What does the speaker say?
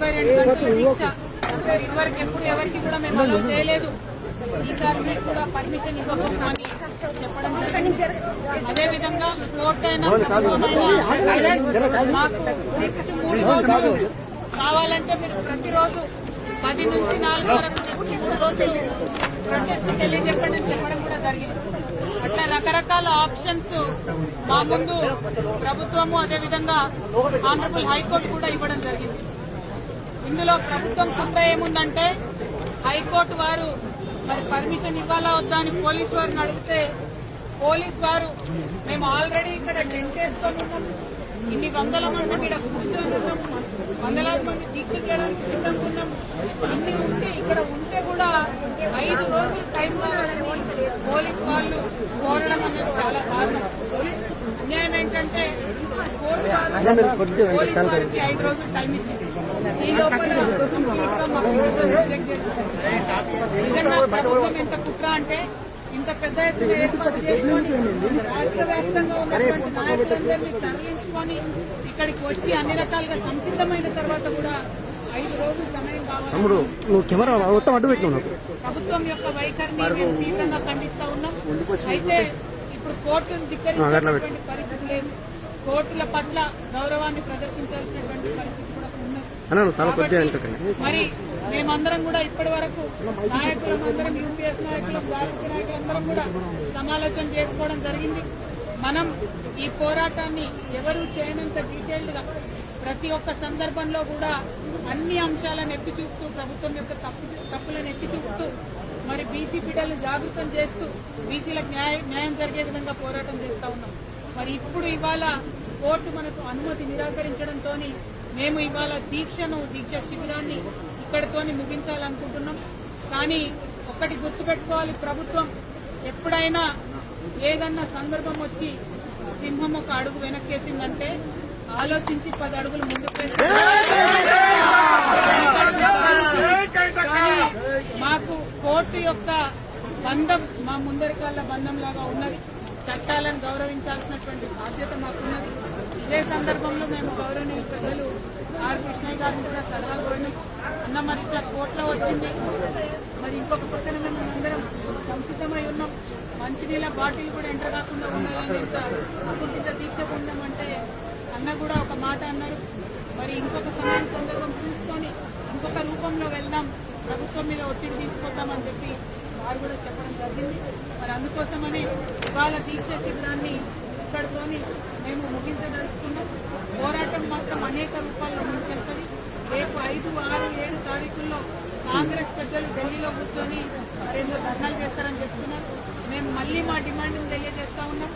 డెబ్బై రెండు గంటల దీక్ష. ఇదివరకు ఎప్పుడు ఎవరికి కూడా మేము అలౌ చేయలేదు. ఈసారి మీకు కూడా పర్మిషన్ ఇవ్వకుండా అని చెప్పడం జరిగింది. అదేవిధంగా కోర్టు అయినా మాకు నెక్స్ట్ మూడు రోజులు కావాలంటే మీరు ప్రతిరోజు పది నుంచి నాలుగు వరకు నెక్స్ట్ మూడు రోజులు ప్రొటెస్ట్ తెలియజెప్పండి చెప్పడం కూడా జరిగింది. అట్లా రకరకాల ఆప్షన్స్ మా ముందు ప్రభుత్వము అదేవిధంగా ఆనరబుల్ హైకోర్టు కూడా ఇవ్వడం జరిగింది. ఇందులో ప్రభుత్వం కుట్ర ఏముందంటే హైకోర్టు వారు మరి పర్మిషన్ ఇవ్వాలా వద్దా అని పోలీసు వారిని అడిగితే పోలీస్ వారు మేము ఆల్రెడీ ఇక్కడ టెంట్ వేసుకొని ఉన్నాం. ఇన్ని వందల మంది ఇక్కడ కూర్చొని ఉన్నాం. వందలాది మంది దీక్ష చేయడానికి సిద్ధంగా ఉన్నాం ఇన్ని ఉంటే ఇక్కడ ఉంటే కూడా ఐదు రోజులు టైం కావాలని పోలీస్ వాళ్ళు కోరడం అనేది చాలా దారుణం అన్యాయం ఏంటంటే కోర్టు వారు పోలీస్ వారికి ఐదు రోజులు టైం ఇచ్చింది. ఈ లోపల. నిజంగా ప్రభుత్వం ఎంత కుట్ర అంటే ఇంత పెద్ద ఎత్తున ఏర్పాటు చేసుకొని రాష్ట్ర వ్యాప్తంగా ఉన్నటువంటి నాయకులందరినీ తరలించుకొని ఇక్కడికి వచ్చి అన్ని రకాలుగా సంసిద్ధమైన తర్వాత కూడా ఐదు రోజులు సమయం కావాలి. నువ్వు కెమెరా మొత్తం అడ్డు ప్రభుత్వం యొక్క వైఖరిని మేము తీవ్రంగా ఖండిస్తా ఉన్నాం. అయితే ఇప్పుడు కోర్టును అట్లా ధిక్కరించేటువంటి పరిస్థితి లేదు. కోర్టుల పట్ల గౌరవాన్ని ప్రదర్శించాల్సినటువంటి పరిస్థితి కూడా ఉన్నది. మరి మేమందరం కూడా ఇప్పటి వరకు నాయకులందరం యూపీఎస్ నాయకులు జాతీయ నాయకులందరం కూడా సమాలోచన చేసుకోవడం జరిగింది. మనం ఈ పోరాటాన్ని ఎవరు చేయనంత డీటెయిల్డ్గా ప్రతి ఒక్క సందర్భంలో కూడా అన్ని అంశాలను ఎత్తి చూపుతూ ప్రభుత్వం యొక్క తప్పు తప్పులను ఎత్తి చూపుతూ మరి బీసీ బిడ్డలు జాగృతం చేస్తూ బీసీలకు న్యాయం న్యాయం జరిగే విధంగా పోరాటం చేస్తా ఉన్నాం. మరి ఇప్పుడు ఇవాళ కోర్టు మనకు అనుమతి నిరాకరించడంతో మేము ఇవాళ దీక్షను దీక్ష శిబిరాన్ని ఇక్కడితోని ముగించాలనుకుంటున్నాం. కానీ ఒక్కటి గుర్తుపెట్టుకోవాలి ప్రభుత్వం ఎప్పుడైనా ఏదన్నా సందర్భం వచ్చి సింహం ఒక అడుగు వెనక్కేసిందంటే ఆలోచించి పది అడుగులు ముందుకు కానీ మాకు కోర్టు యొక్క బంధం మా ముందరికాళ్ళ బంధం లాగా ఉన్నది. చట్టాలను గౌరవించాల్సినటువంటి బాధ్యత మాకున్నది ఇదే సందర్భంలో మేము గౌరవనీయులు పెద్దలు ఆర్ కృష్ణయ్య గారిని కూడా సలహాలు కోరినాం అన్న మరి ఇట్లా కోట్లో వచ్చింది. మరి ఇంకొక పక్కన మేము అందరం సంసిద్ధమై ఉన్నాం. మంచినీళ్ళ బాటిల్ కూడా ఎంటర్ కాకుండా ఉండాలని ఇంత అకుంఠిత దీక్ష పొందామంటే అన్న కూడా ఒక మాట అన్నారు. మరి ఇంకొక సమయం సందర్భం చూసుకొని ఇంకొక రూపంలో వెళ్దాం. ప్రభుత్వం మీద ఒత్తిడి తీసుకొద్దామని చెప్పి వారు కూడా చెప్పడం జరిగింది. అందుకోసమని ఇవాళ దీక్ష శిబిరాన్ని ఇక్కడితోని మేము ముగించదలుచుకున్నాం. పోరాటం మాత్రం అనేక రూపాల్లో ముందుకెళ్తుంది. రేపు ఐదు ఆరు ఏడు తారీఖుల్లో కాంగ్రెస్ పెద్దలు ఢిల్లీలో కూర్చొని మరేందో ధర్నాలు చేస్తారని చెప్తున్నారు. మేము మళ్ళీ మా డిమాండ్ తెలియజేస్తా ఉన్నాం.